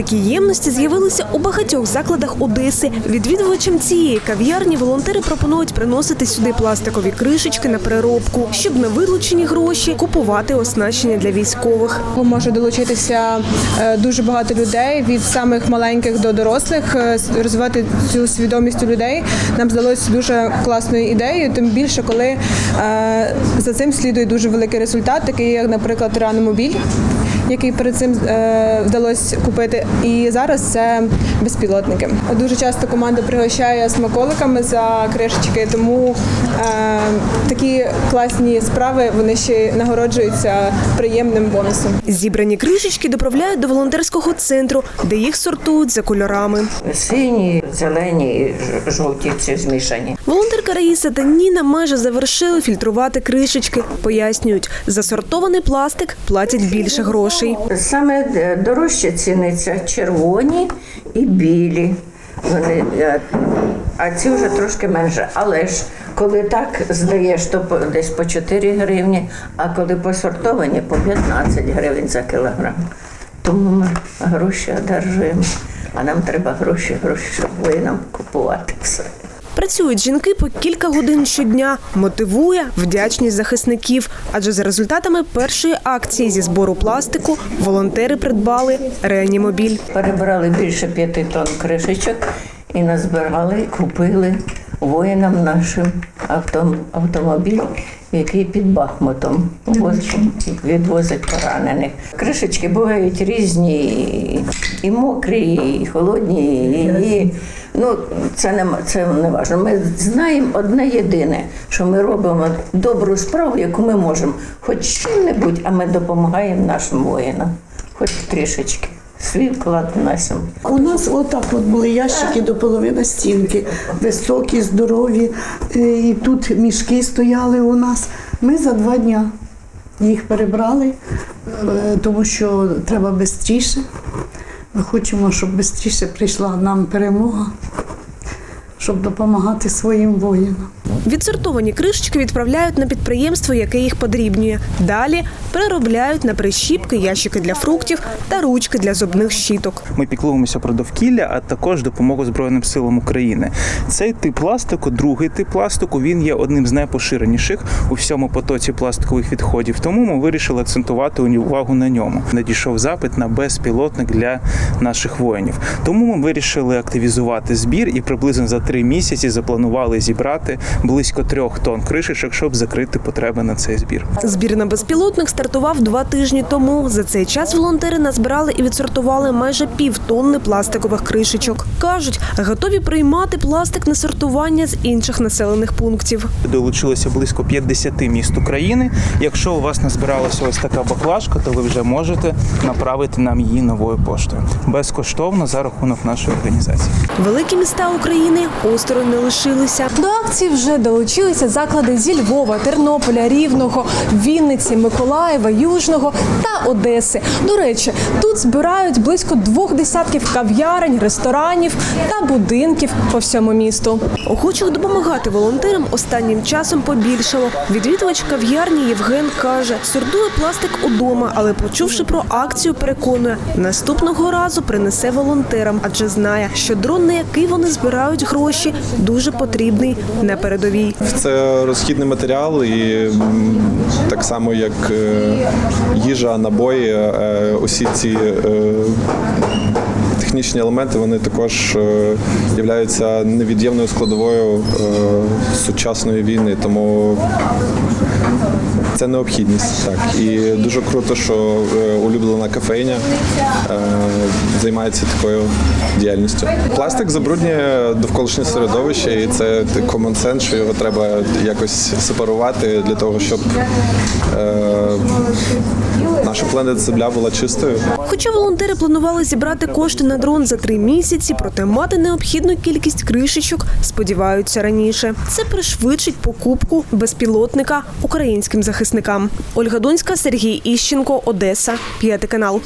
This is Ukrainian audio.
Такі ємності з'явилися у багатьох закладах Одеси. Відвідувачам цієї кав'ярні волонтери пропонують приносити сюди пластикові кришечки на переробку, щоб на вилучені гроші купувати оснащення для військових. Може долучитися е, дуже багато людей від самих маленьких до дорослих, е, розвивати цю свідомість у людей. Нам здалося дуже класною ідеєю. Тим більше, коли е, за цим слідує дуже великий результат, такий як, наприклад, реанімобіль, який перед цим е, вдалося купити. І зараз це безпілотники. Дуже часто команда пригощає смаколиками за кришечки, тому е, такі класні справи вони ще нагороджуються приємним бонусом. Зібрані кришечки доправляють до волонтерського центру, де їх сортують за кольорами. Сині, зелені, жовті ці змішані. Волонтерка Раїса та Ніна майже завершили фільтрувати кришечки. Пояснюють, за сортований пластик платять більше грошей. Саме е, дорожче ціниться червоні і білі. Вони, е, а ці вже трошки менше. Але ж коли так здаєш, то десь по 4 гривні, а коли посортовані, по 15 гривень за кілограм. Тому ми гроші одержуємо. А нам треба гроші, гроші, щоб воїнам купувати все. Працюють жінки по кілька годин щодня. Мотивує вдячність захисників. Адже за результатами першої акції зі збору пластику волонтери придбали реанімобіль. Перебрали більше п'яти тонн кришечок і назбирали, купили воїнам нашим авто, автомобіль, який під Бахмутом відвозить поранених. Кришечки бувають різні, і- мокрі, і холодні, і ну це не це не важливо. Ми знаємо одне єдине, що ми робимо добру справу, яку ми можемо, хоч чим-небудь, а ми допомагаємо нашим воїнам, хоч трішечки. Свій вклад внесемо. У нас отак от були ящики до половини стінки, високі, здорові, е, і тут мішки стояли у нас. Ми за два дня їх перебрали, е, тому що треба швидше. Ми хочемо, щоб швидше прийшла нам перемога, щоб допомагати своїм воїнам. Відсортовані кришечки відправляють на підприємство, яке їх подрібнює. Далі переробляють на прищіпки, ящики для фруктів та ручки для зубних щіток. Ми піклуємося про довкілля, а також допомогу Збройним силам України. Цей тип пластику, другий тип пластику, він є одним з найпоширеніших у всьому потоці пластикових відходів. Тому ми вирішили акцентувати увагу на ньому. Надійшов запит на безпілотник для наших воїнів. Тому ми вирішили активізувати збір і приблизно за три місяці запланували зібрати близько трьох тонн кришечок, щоб закрити потреби на цей збір. Збір на безпілотник стартував два тижні тому. За цей час волонтери назбирали і відсортували майже півтонни пластикових кришечок. кажуть, готові приймати пластик на сортування з інших населених пунктів. Долучилося близько 50 міст України. Якщо у вас назбиралася ось така баклажка, то ви вже можете направити нам її новою поштою безкоштовно за рахунок нашої організації. Великі міста України осторонь не лишилися. До акції вже долучилися заклади зі Львова, Тернополя, Рівного, Вінниці, Миколаєва, Южного та Одеси. До речі, тут збирають близько двох десятків кав'ярень, ресторанів та будинків по всьому місту. Охочих допомагати волонтерам останнім часом побільшало. Відвідувач кав'ярні Євген каже, сортує пластик удома, але почувши про акцію, переконує, наступного разу принесе волонтерам, адже знає, що дрон, на який вони збирають гроші, дуже потрібний на передовій. Це розхідний матеріал, і так само як е, їжа, набої, е, усі ці е, технічні елементи вони також е, являються невід'ємною складовою е, сучасної війни. Тому це необхідність. Так. І дуже круто, що е, улюблена кафейня займається такою діяльністю. Пластик забруднює довколишнє середовище, і це common sense, що його треба якось сепарувати для того, щоб наша планета Земля була чистою. Хоча волонтери планували зібрати кошти на дрон за три місяці, проте мати необхідну кількість кришечок сподіваються раніше. Це пришвидшить покупку безпілотника українським захисникам. Ольга Донська, Сергій Іщенко, Одеса, п'ятий канал.